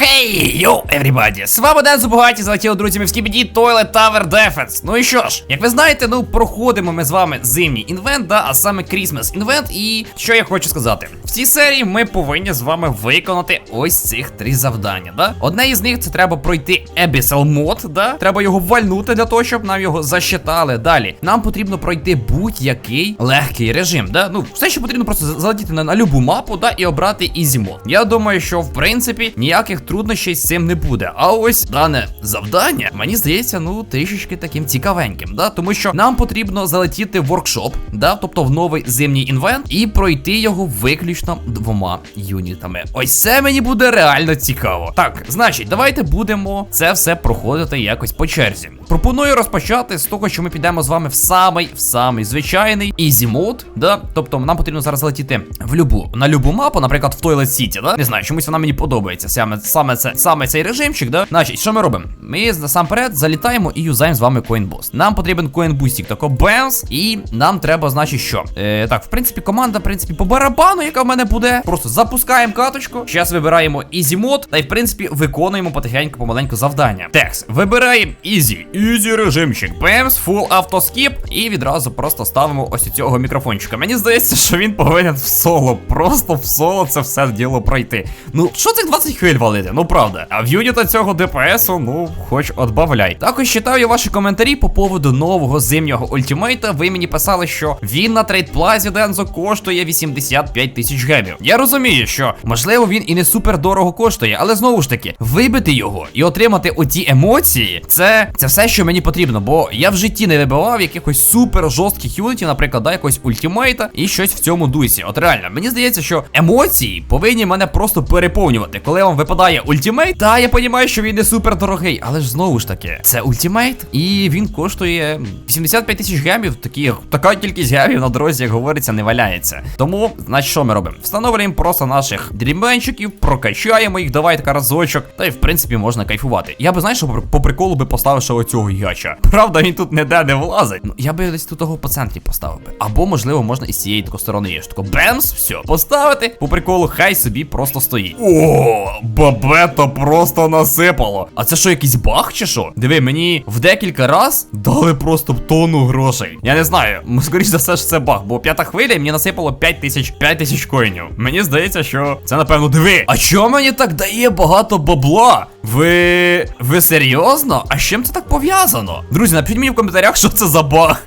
Хей, йоу, everybody! З вами Ден Зубагаті, залетіли друзями в Skibidi Toilet Tower Defense. Ну і що ж, як ви знаєте, ну проходимо ми з вами зимній інвент, да, а саме Christmas інвент. І що я хочу сказати? В цій серії ми повинні з вами виконати ось цих три завдання. Да? Одне із них це треба пройти Abyssal Mod, да? Треба його вальнути для того, щоб нам його засчитали. Далі нам потрібно пройти будь-який легкий режим. Да? Ну, все, що потрібно просто залетіти на, на любу мапу, да, і обрати Easy Mode. Я думаю, що в принципі ніяких труднощів з цим не буде. А ось дане завдання, мені здається, ну трішечки таким цікавеньким, да? тому що нам потрібно залетіти в воркшоп, да? тобто в новий зимній інвент, і пройти його виключно двома юнітами. Ось це мені буде реально цікаво. Так, значить, давайте будемо це все проходити якось по черзі. Пропоную розпочати з того, що ми підемо з вами в самий в самий звичайний easy mode, да? Тобто нам потрібно зараз залетіти в любу на любу мапу, наприклад, в Toilet City, да? Не знаю, чомусь вона мені подобається. Саме саме це саме цей режимчик, да? Значить, що ми робимо? Ми насамперед залітаємо і юзаємо з вами коінбус. Нам потрібен коінбустік, тако бенз, і нам треба, значить, що? Е, так, в принципі, команда, в принципі, по барабану, яка в мене буде. Просто запускаємо каточку. Зараз вибираємо easy мод, та й в принципі виконуємо потихеньку помаленьку завдання. Текс, вибираємо easy, easy режимчик. Бемс, full автоскіп. І відразу просто ставимо ось цього мікрофончика. Мені здається, що він повинен в соло. Просто в соло це все діло пройти. Ну, що цих 20 хвиль валити? Ну правда. А в юніта цього ДПСу, ну, хоч отбавляй. Також читаю ваші коментарі по поводу нового зимнього ультимейта. Ви мені писали, що він на трейдплазі Дензо коштує 85 тисяч гемів. Я розумію, що можливо він і не супер дорого коштує, але знову ж таки, вибити його і отримати оті емоції, це, це все, що мені потрібно. Бо я в житті не вибивав якихось супер жорстких юнітів, наприклад, да, якогось ультимейта і щось в цьому дусі. От реально, мені здається, що емоції повинні мене просто переповнювати. Коли вам випадає ультимейт, та я розумію, що він не супер дорогий, але ж знову ж таки, це ультимейт, і він коштує 85 тисяч гемів. Такі, така кількість гемів на дорозі, як говориться, не валяється. Тому, значить, що ми робимо? Встановлюємо просто наших дрімбенчиків, прокачаємо їх, давай така разочок, та й в принципі можна кайфувати. Я би знаєш, що по- приколу би поставив ще оцього яча. Правда, він тут ніде не влазить. Ну, я би десь тут того по центрі поставив би. Або, можливо, можна із цієї такої сторони є. Тако бемс, все, поставити. По приколу, хай собі просто стоїть. О, бабето просто насипало. А це що, якийсь баг чи що? Диви, мені в декілька раз дали просто тонну грошей. Я не знаю, скоріш за все ж це баг, бо п'ята хвиля мені насипало 5 тисяч 5 тисяч коїнів. Мені здається, що це напевно диви. А чого мені так дає багато бабла? Ви. ви серйозно? А з чим це так пов'язано? Друзі, напишіть мені в коментарях, що це за баг.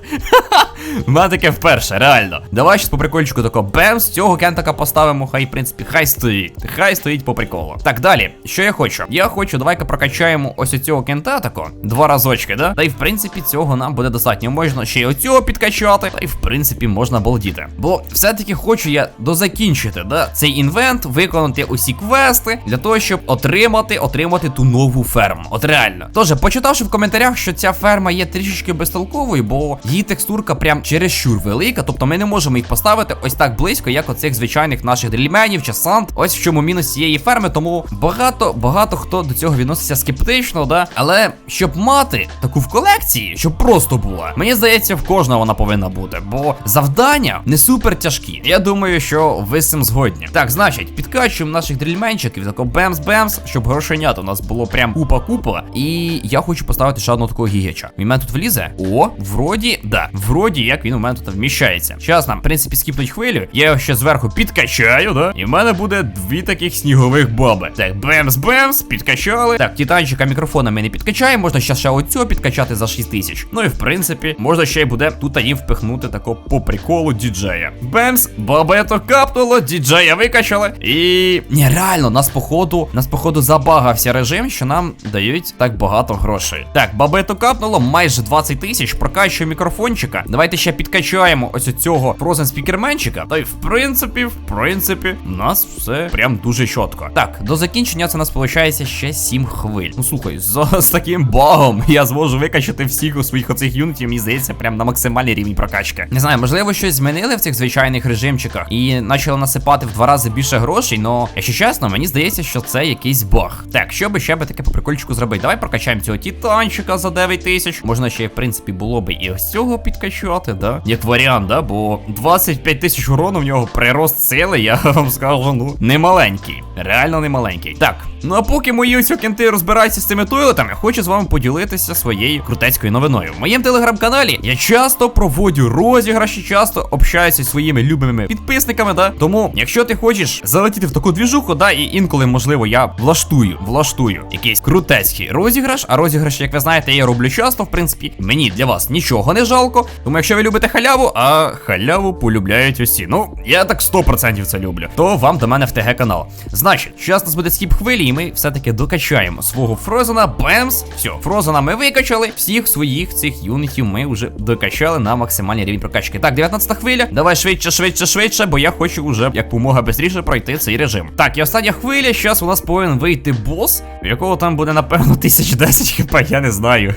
У мене таке вперше, реально. Давай щас по прикольчику тако бемс, цього кентака поставимо, хай, в принципі, хай стоїть. Хай стоїть по приколу. Так, далі, що я хочу? Я хочу, давай-ка прокачаємо ось цього кента тако. Два разочки, да? Та й в принципі цього нам буде достатньо. Можна ще й оцього підкачати, та й в принципі можна балдіти. Бо все-таки хочу я дозакінчити, да? Цей інвент, виконати усі квести для того, щоб отримати, отримати ту нову ферму. От реально. Тож, почитавши в коментарях, що ця ферма є трішечки безтолковою, бо її текстурка прям чересчур велика, тобто ми не можемо їх поставити ось так близько, як оцих звичайних наших дрільменів чи санд. Ось в чому мінус цієї ферми, тому багато, багато хто до цього відноситься скептично, да. Але щоб мати таку в колекції, щоб просто була, мені здається, в кожного вона повинна бути, бо завдання не супер тяжкі. Я думаю, що ви з цим згодні. Так, значить, підкачуємо наших дрільменчиків, тако бемс-бемс, щоб грошенят у нас було прям купа-купа. І я хочу поставити ще одного такого гігача. Він мене тут влізе? О, вроді, да, вроді як він у мене тут вміщається. Зараз нам, в принципі, скіпнуть хвилю. Я його ще зверху підкачаю, да? І в мене буде дві таких снігових баби. Так, бемс-бемс, підкачали. Так, титанчика мікрофона ми не підкачаємо. Можна ще ще оцього підкачати за 6 тисяч. Ну і в принципі, можна ще й буде тут їм впихнути тако по приколу діджея. Бемс, бабето капнуло, діджея викачали. І. Ні, реально, нас походу, нас походу забагався режим, що нам дають так багато грошей. Так, бабето капнуло майже 20 тисяч. Прокачую мікрофончика. Давайте ще підкачаємо ось цього Frozen спікерменчика. Та й в принципі, в принципі, у нас все прям дуже чітко. Так, до закінчення це у нас виходить ще 7 хвиль. Ну слухай, з, з таким багом я зможу викачати всіх у своїх оцих юнітів, мені здається, прям на максимальний рівень прокачки. Не знаю, можливо, щось змінили в цих звичайних режимчиках і почали насипати в два рази більше грошей, но якщо чесно, мені здається, що це якийсь баг. Так, би ще би таке по прикольчику зробити? Давай прокачаємо цього титанчика за 9 тисяч. Можна ще, в принципі, було би і ось цього підкачати, да? Як варіант, да? Бо 25 тисяч урону в нього прирост сили, я вам скажу, ну, не маленький. Реально не маленький. Так, ну а поки мої ось кінти розбираються з цими тойлетами, хочу з вами поділитися своєю крутецькою новиною. В моєму телеграм-каналі я часто проводжу розіграші, часто общаюся зі своїми любимими підписниками, да. Тому, якщо ти хочеш залетіти в таку двіжуху, да, і інколи, можливо, я влаштую, влаштую якийсь крутецький розіграш. А розіграш, як ви знаєте, я роблю часто, в принципі, мені для вас нічого не жалко. Тому якщо ви любите халяву, а халяву полюбляють усі. Ну, я так 100% це люблю. То вам до мене в ТГ канал. Значить, зараз нас буде скіп хвилі, і ми все-таки докачаємо свого Фрозена. Бемс. Все, Фрозена ми викачали. Всіх своїх цих юнітів ми вже докачали на максимальний рівень прокачки. Так, 19 хвиля. Давай швидше, швидше, швидше, бо я хочу вже як помога швидше пройти цей режим. Так, і остання хвиля. Зараз у нас повинен вийти бос, якого там буде, напевно, 1010 хп, я не знаю.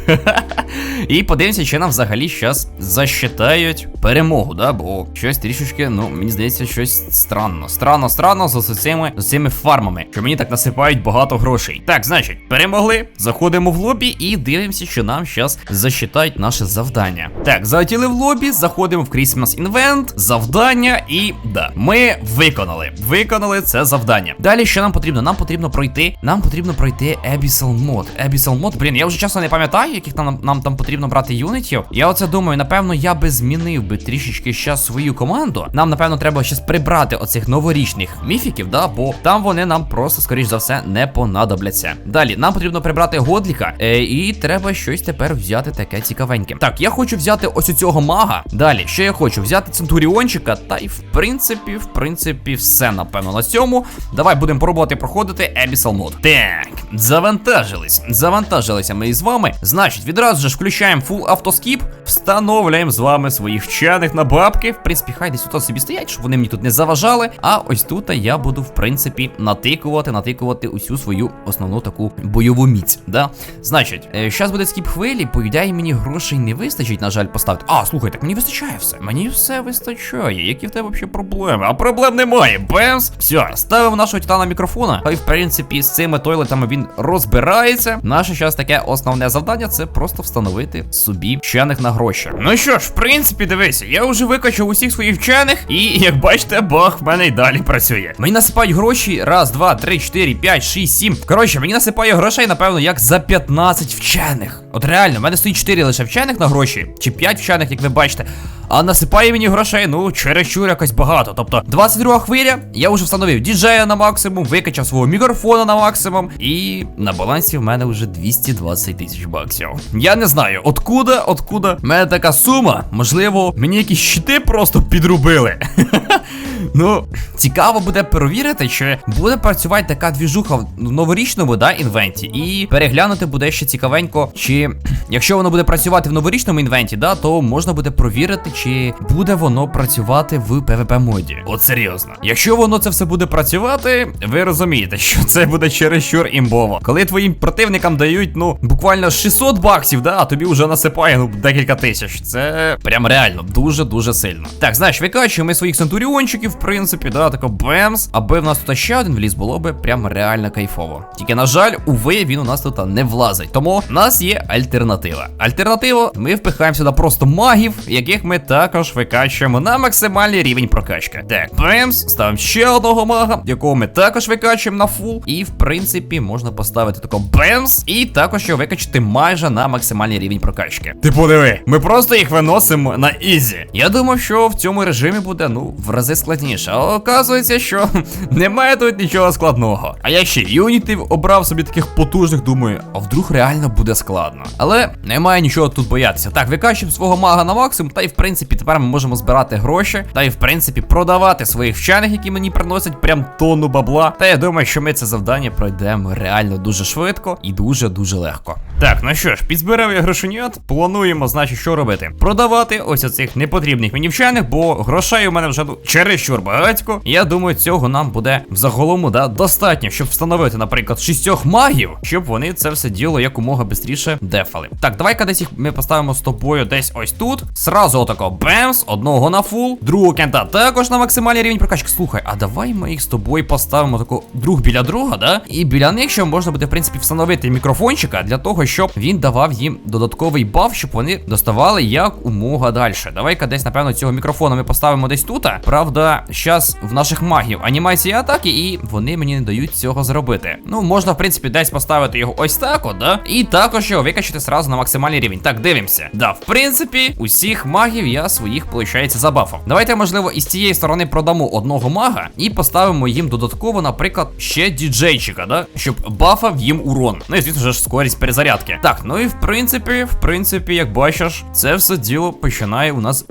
І подивимося, чи нам взагалі зараз засчитають перемогу, да? Бо щось трішечки, ну, мені здається, щось странно. Странно, странно з цими, з цими фармами, що мені так насипають багато грошей. Так, значить, перемогли, заходимо в лобі і дивимося, що нам зараз засчитають наше завдання. Так, залетіли в лобі, заходимо в Christmas Invent, завдання, і да, ми виконали. Виконали це завдання. Далі що нам потрібно? Нам потрібно пройти. Нам потрібно пройти Abyssal Mod. Abyssal Mod, блін, я вже чесно не пам'ятаю, яких нам, нам там потрібно брати юнітів. Я оце думаю, напевно, я би змінив би трішечки щас свою команду. Нам, напевно, треба щас прибрати оцих новорічних міфіків, да, бо там вони нам просто, скоріш за все, не понадобляться. Далі, нам потрібно прибрати Годліка, е, і треба щось тепер взяти таке цікавеньке. Так, я хочу взяти ось у цього мага. Далі, що я хочу? Взяти Центуріончика, та й в принципі, в принципі, все, напевно, на цьому. Давай будемо пробувати проходити Abyssal Mod. Так, завантажились. Завантажилися ми із вами. Значить, відразу ж включаємо full автоскіп, встановлюємо з вами своїх вчених на бабки. В принципі, хай десь тут собі стоять, щоб вони мені тут не заважали. А ось тут я буду, в принципі, натикувати, натикувати усю свою основну таку бойову міць. Да? Значить, зараз буде скіп хвилі, по ідеї мені грошей не вистачить, на жаль, поставити. А, слухай, так мені вистачає все. Мені все вистачає. Які в тебе взагалі проблеми? А проблем немає. Бемс. Все, ставимо нашого титана мікрофона. Хай, в принципі, з цими тойлетами він розбирається. Наше зараз таке основне завдання це просто встановити собі вчених на гроші. Ну що ж, в принципі, дивися, я вже викачав усіх своїх вчених, і як бачите, баг в мене й далі працює. Мені насипають гроші. Раз, два, три, чотири, п'ять, шість, сім. Коротше, мені насипає грошей, напевно, як за 15 вчених. От реально, в мене стоїть 4 лише вчених на гроші, чи 5 вчених, як ви бачите. А насипає мені грошей, ну, чересчур якось багато. Тобто, 22 хвиля, я вже встановив діджея на максимум, викачав свого мікрофона на максимум, і на балансі в мене вже 220 тисяч баксів. Я не знаю, откуда, откуда в мене така сума. Можливо, мені якісь щити просто підрубили. Ну, цікаво буде перевірити, чи буде працювати така двіжуха в новорічному да, інвенті, і переглянути буде ще цікавенько, чи якщо воно буде працювати в новорічному інвенті, да, то можна буде провірити, чи буде воно працювати в PvP моді. От серйозно. Якщо воно це все буде працювати, ви розумієте, що це буде чересчур імбово. Коли твоїм противникам дають, ну, буквально 600 баксів, да, а тобі вже насипає ну, декілька тисяч. Це прям реально дуже-дуже сильно. Так, знаєш, викачуємо своїх центуріончиків, в принципі, да, тако бемс. Аби в нас тут ще один вліз, було би прям реально кайфово. Тільки, на жаль, уви, він у нас тут не влазить. Тому в нас є альтернатива. Альтернатива, ми впихаємо сюди просто магів, яких ми також викачуємо на максимальний рівень прокачки. Так, бемс, ставимо ще одного мага, якого ми також викачуємо на фул. І в принципі можна поставити тако бемс, і також його викачати майже на максимальний рівень прокачки. Ти подиви, ми просто їх виносимо на ізі. Я думав, що в цьому режимі буде, ну, в рази складніше. А оказується, що немає тут нічого складного. А я ще юнітів обрав собі таких потужних, думаю, а вдруг реально буде складно. Але немає нічого тут боятися. Так, викачуємо свого мага на максимум, та й в принципі тепер ми можемо збирати гроші, та й в принципі продавати своїх вчених, які мені приносять прям тонну бабла. Та я думаю, що ми це завдання пройдемо реально дуже швидко і дуже-дуже легко. Так, ну що ж, підзбирав я грошенят. Плануємо, значить. що робити? Продавати ось оцих непотрібних мені вчених, бо грошей у мене вже ну, чересчур багатько. Я думаю, цього нам буде в загалому да, достатньо, щоб встановити, наприклад, шістьох магів, щоб вони це все діло якомога швидше дефали. Так, давай-ка десь їх ми поставимо з тобою десь ось тут. Сразу отако бемс, одного на фул, другого кента також на максимальний рівень прокачки. Слухай, а давай ми їх з тобою поставимо тако друг біля друга, да? І біля них ще можна буде, в принципі, встановити мікрофончика для того, щоб він давав їм додатковий баф, щоб вони доставали як умога далі. Давай-ка десь, напевно, цього мікрофона ми поставимо десь тут. Правда, зараз в наших магів анімація атаки, і вони мені не дають цього зробити. Ну, можна, в принципі, десь поставити його ось так, от, да? І також його викачати сразу на максимальний рівень. Так, дивимося. Да, в принципі, усіх магів я своїх, виходить, забафав. Давайте, можливо, із цієї сторони продамо одного мага і поставимо їм додатково, наприклад, ще діджейчика, да? Щоб бафав їм урон. Ну і звісно ж, скорість перезарядки. Так, ну і в принципі, в принципі, як бачиш, це все діло починає у нас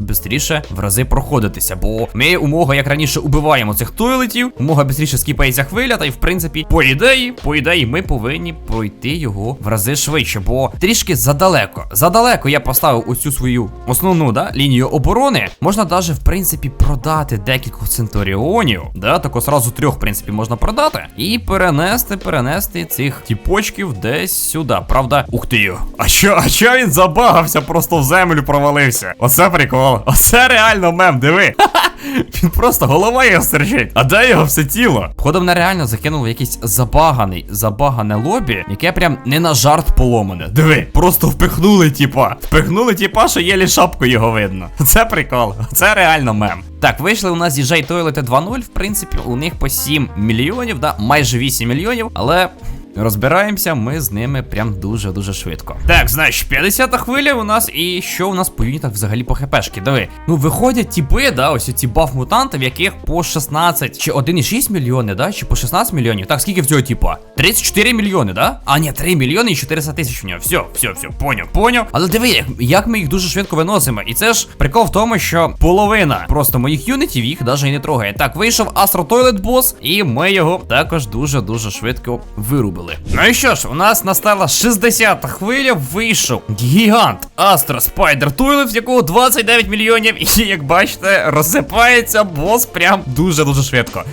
швидше в рази проходитися. Бо ми умога, як раніше, убиваємо цих тойлетів, умога швидше скіпається хвиля, та й в принципі, по ідеї, по ідеї, ми повинні пройти його в рази швидше, бо трішки задалеко. Задалеко я поставив оцю свою основну да, лінію оборони. Можна навіть, в принципі, продати декількох центуріонів. Да, тако сразу трьох, в принципі, можна продати. І перенести, перенести цих тіпочків десь сюди. Правда, ух ти. А що, а що він забагався, просто в землю провалився? Оце прикол. Оце реально мем, диви. Він просто голова його стерчить. А де його все тіло? Походу, мене реально закинуло якийсь забаганий, забагане лобі, яке прям не на жарт поломане. Диви, просто впихнули, тіпа. Впихнули, тіпа, що єлі шапку його видно. Це прикол. Це реально мем. Так, вийшли у нас DJ Toilet 2.0, в принципі, у них по 7 мільйонів, да, майже 8 мільйонів, але. Розбираємося ми з ними прям дуже-дуже швидко. Так, значить, 50 хвиля у нас, і що у нас по юнітах взагалі по хпшки? Диви. Ну, виходять тіпи, да, ось ці баф-мутанти, в яких по 16 чи 1,6 мільйони, да, чи по 16 мільйонів. Так, скільки в цього типа? 34 мільйони, да? А, ні, 3 мільйони і 400 тисяч в нього. Все, все, все, поняв, поняв. Але диви, як, як ми їх дуже швидко виносимо. І це ж прикол в тому, що половина просто моїх юнітів їх навіть і не трогає. Так, вийшов Astro Toilet Boss, і ми його також дуже-дуже швидко вирубили. Ну і що ж, у нас настала 60-та хвиля, вийшов гігант Астра Spider Туйлев, якого 29 мільйонів, і як бачите, розсипається бос прям дуже-дуже швидко.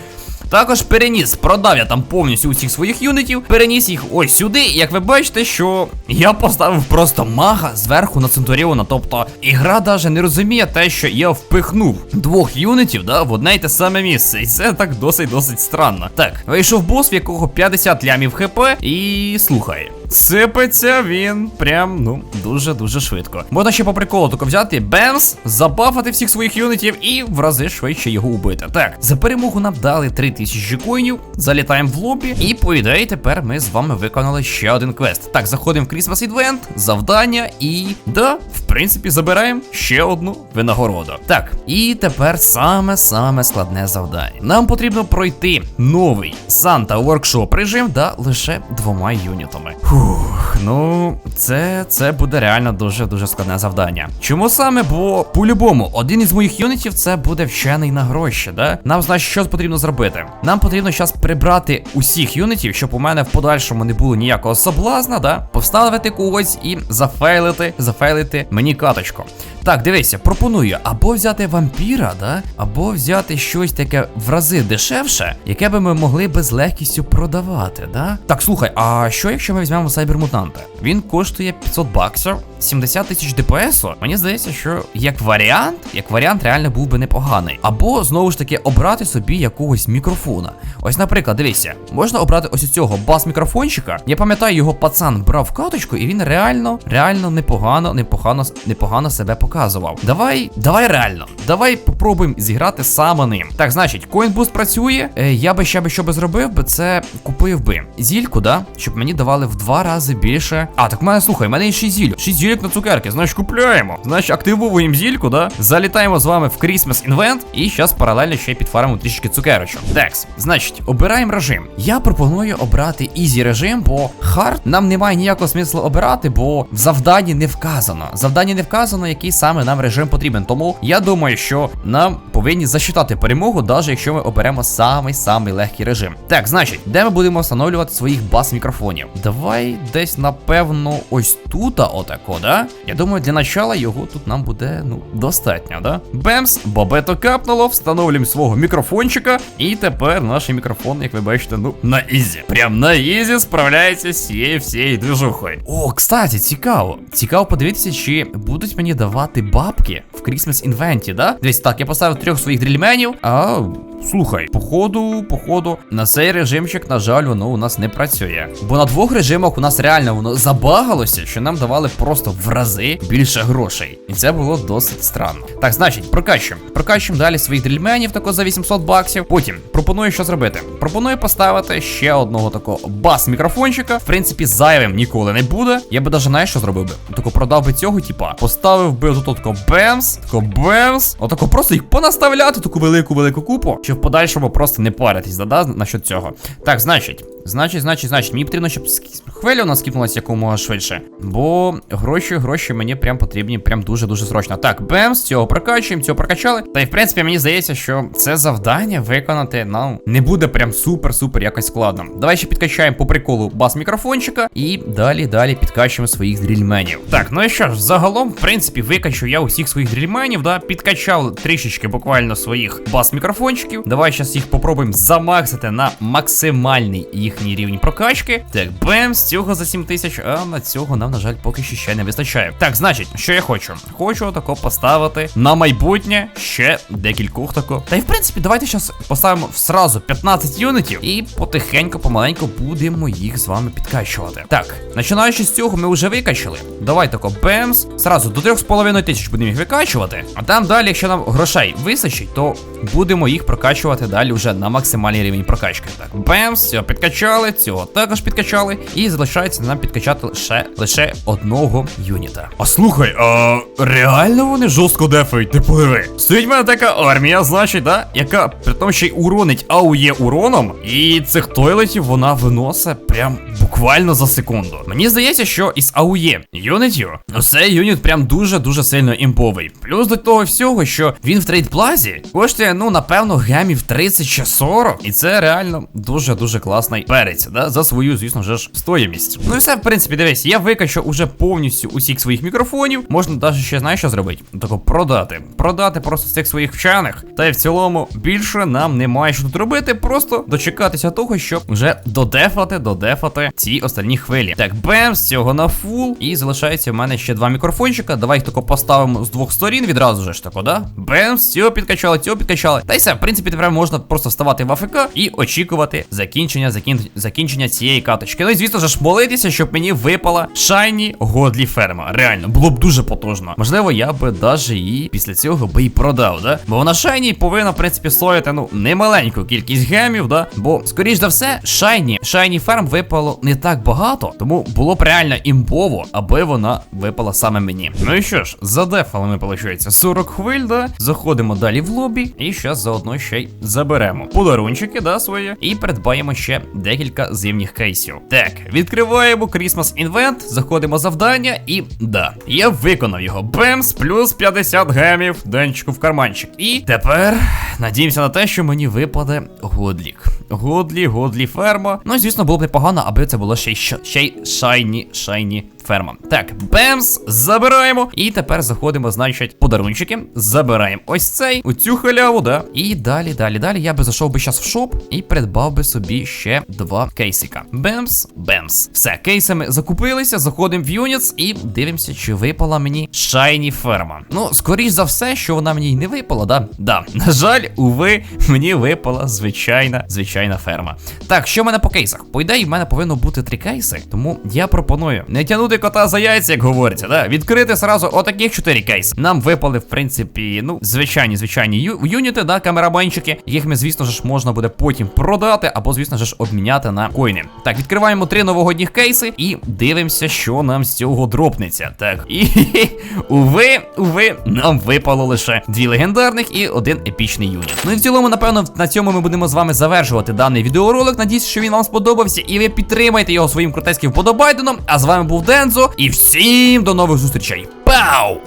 Також переніс, продав я там повністю усіх своїх юнітів, переніс їх ось сюди. І як ви бачите, що я поставив просто мага зверху на Центуріона. Тобто ігра даже не розуміє те, що я впихнув двох юнітів да, в одне й те саме місце. І це так досить-досить странно. Так, вийшов бос, в якого 50 лямів хп, і слухай. Сипеться він прям, ну, дуже-дуже швидко. Можна ще по приколу тако взяти бемс, забафати всіх своїх юнітів і в рази швидше його убити. Так, за перемогу нам дали 3000 коїнів, залітаємо в лобі, і по ідеї тепер ми з вами виконали ще один квест. Так, заходимо в Christmas Advent, завдання, і да, в принципі, забираємо ще одну винагороду. Так, і тепер саме-саме складне завдання. Нам потрібно пройти новий Санта воркшоп режим, да, лише двома юнітами. Фух, ну це це буде реально дуже-дуже складне завдання. Чому саме? Бо по-любому, один із моїх юнітів це буде вчений на гроші, да? Нам значить, що потрібно зробити? Нам потрібно зараз прибрати усіх юнітів, щоб у мене в подальшому не було ніякого соблазна, да? Поставити когось і зафейлити, зафейлити мені каточку. Так, дивися, пропоную або взяти вампіра, да? або взяти щось таке в рази дешевше, яке би ми могли би з легкістю продавати, да? Так, слухай, а що якщо ми візьмемо сайбермутанта? Він коштує 500 баксів, 70 тисяч ДПСу. Мені здається, що як варіант, як варіант реально був би непоганий. Або знову ж таки обрати собі якогось мікрофона. Ось, наприклад, дивіться, можна обрати ось цього бас-мікрофончика. Я пам'ятаю, його пацан брав каточку, і він реально, реально непогано, непогано, непогано себе показував. Давай, давай реально, давай попробуємо зіграти саме ним. Так, значить, коінбуст працює. Е, я би ще би що би зробив би, це купив би зільку, да? Щоб мені давали в два рази більше. А, так в мене слухай, в мене є 6 зіль. 6 зілік на цукерки, значить купляємо. Значить, активуємо зільку, да? Залітаємо з вами в Christmas Invent. І зараз паралельно ще підфаримо трішки цукерочок. Текс, значить, обираємо режим. Я пропоную обрати ізі режим, бо хард нам немає ніякого смислу обирати, бо в завданні не вказано. В завданні не вказано, який саме нам режим потрібен. Тому я думаю, що нам повинні засчитати перемогу, навіть якщо ми оберемо самий-самий легкий режим. Так, значить, де ми будемо встановлювати своїх бас-мікрофонів? Давай десь, напевно, ось тут, отако, да? Я думаю, для начала його тут нам буде ну достатньо, да? Бемс, бобето капнуло, встановлюємо свого мікрофончика. І тепер наш мікрофон, як ви бачите, ну на ізі. Прям на ізі справляється з цією всією движухою. О, кстати, цікаво. Цікаво подивитися, чи будуть мені давати бабки в Christmas інвенті, да? Дивись, так, я поставив трьох своїх дрільменів. А, слухай, походу, походу, на цей режимчик, на жаль, воно у нас не працює. Бо на двох режимах у нас реально воно забагалося, що нам давали просто в рази більше грошей. І це було досить странно. Так, значить, прокачуємо. Прокачуємо далі своїх дрільменів тако за 800 баксів. Потім пропоную що зробити. Пропоную поставити ще одного такого бас-мікрофончика. В принципі, зайвим ніколи не буде. Я би навіть знаєш, що зробив би? Тако продав би цього, типа, поставив би тут тако бемс, тако бемс. Отако просто їх понаставляти, таку велику велику купу, щоб в подальшому просто не паритись, да, насчет цього. Так, значить. Значить, значить, значить, мені потрібно, щоб хвиля у нас скіпнулася якомога швидше. Бо гроші, гроші мені прям потрібні, прям дуже-дуже срочно. Так, бемс, цього прокачуємо, цього прокачали. Та й в принципі мені здається, що це завдання виконати, ну, не буде прям супер-супер якось складно. Давай ще підкачаємо по приколу бас-мікрофончика і далі, далі підкачуємо своїх дрільменів. Так, ну і що ж, загалом, в принципі, викачу я усіх своїх дрільменів, да, підкачав трішечки буквально своїх бас-мікрофончиків. Давай зараз їх попробуємо замаксити на максимальний їхній рівень прокачки. Так, бем, з цього за 7 тисяч, а на цього нам, на жаль, поки що ще не вистачає. Так, значить, що я хочу? Хочу тако поставити на майбутнє ще декількох тако. Та й в принципі, давайте зараз поставимо сразу 15 юнітів і потихеньку, помаленьку будемо їх з вами підкачувати. Так, починаючи з цього, ми вже викачали. Давай тако, бемс. Сразу до 3,5 тисяч будемо їх викачувати. А там далі, якщо нам грошей вистачить, то будемо їх прокачувати далі вже на максимальний рівень прокачки. Так, бемс, цього підкачали, цього також підкачали. І залишається нам підкачати лише лише одного юніта. А слухай, а реально вони жорстко дефають, ти подиви. Стоїть в мене така армія, значить, да? Яка при тому ще й уронить АУЄ уроном. І цих тойлетів вона виносить прям буквально за секунду. Мені здається, що із АУЄ юнітів, ну цей юніт прям дуже-дуже сильно імповий. Плюс до того всього, що він в трейдплазі коштує, ну, напевно, гемів 30 чи 40. І це реально дуже-дуже класний перець, да? За свою, звісно вже ж, стоїмість. Ну і все, в принципі, дивись, я викачу уже повністю усіх своїх мікрофонів. Можна навіть ще знаєш, що зробити? Тако продати. Продати просто цих своїх вчених. Та й в цілому більше нам немає що тут робити. Просто дочекатися того, щоб вже додефати, додефати ці останні хвилі. Так, бем, з цього на фул. І залишається в мене ще два мікрофончика. Давай їх тако поставимо з двох сторін відразу же ж тако, да? Бем, цього підкачали, цього підкачали. Та й все, в принципі, тепер можна просто вставати в АФК і очікувати закінчення, закін... закінчення цієї каточки. Ну і звісно ж молитися, щоб мені випала шайні годлі ферма. Реально, було б дуже потужно. Можливо, я би даже її після цього би і продав, да? Бо вона шайні повинна, в принципі, стоїти, ну, немаленьку кількість гемів, да? Бо, скоріш за все, шайні, шайні ферм випало не так багато, тому було б реально імбово, аби вона випала саме мені. Ну і що ж, задефали ми, виходить, 40 хвиль, да? Заходимо далі в лобі, і зараз заодно ще й заберемо подарунчики, да, свої, і придбаємо ще декілька зимніх кейсів. Так, відкриваємо Christmas Invent, заходимо завдання, і да, я виконав його. Бемс, плюс 50 гемів, денчику в карманчик. І тепер надіємося на те, що мені випаде годлік. Годлі, годлі ферма. Ну, звісно, було б непогано, аби це було ще й ще й шайні, шайні ферма. Так, бемс, забираємо. І тепер заходимо, значить, подарунчики. Забираємо ось цей, у цю халяву, да. І далі, далі, далі. Я би зайшов би зараз в шоп і придбав би собі ще два кейсика. Бемс, бемс. Все, кейсами закупилися, заходимо в Юніц і дивимося, чи випала мені шайні ферма. Ну, скоріш за все, що вона мені й не випала, да? Да. На жаль, уви, мені випала звичайна, звичайна ферма. Так, що в мене по кейсах? По ідеї, в мене повинно бути три кейси, тому я пропоную не тягнути кота за яйця, як говориться, да? Відкрити сразу отаких чотири кейси. Нам випали, в принципі, ну, звичайні, звичайні ю- юніти, да, камерабанчики, яких ми, звісно ж, можна буде потім продати, або, звісно ж, обміняти на коїни. Так, відкриваємо три новогодніх кейси і дивимося, що нам з цього дропнеться. Так, і уви, уви, нам випало лише дві легендарних і один епічний юніт. Ну і в цілому, напевно, на цьому ми будемо з вами завершувати даний відеоролик. Надіюсь, що він вам сподобався, і ви підтримаєте його своїм крутецьким вподобайденом. А з вами був Дензо, і всім до нових зустрічей. Пау!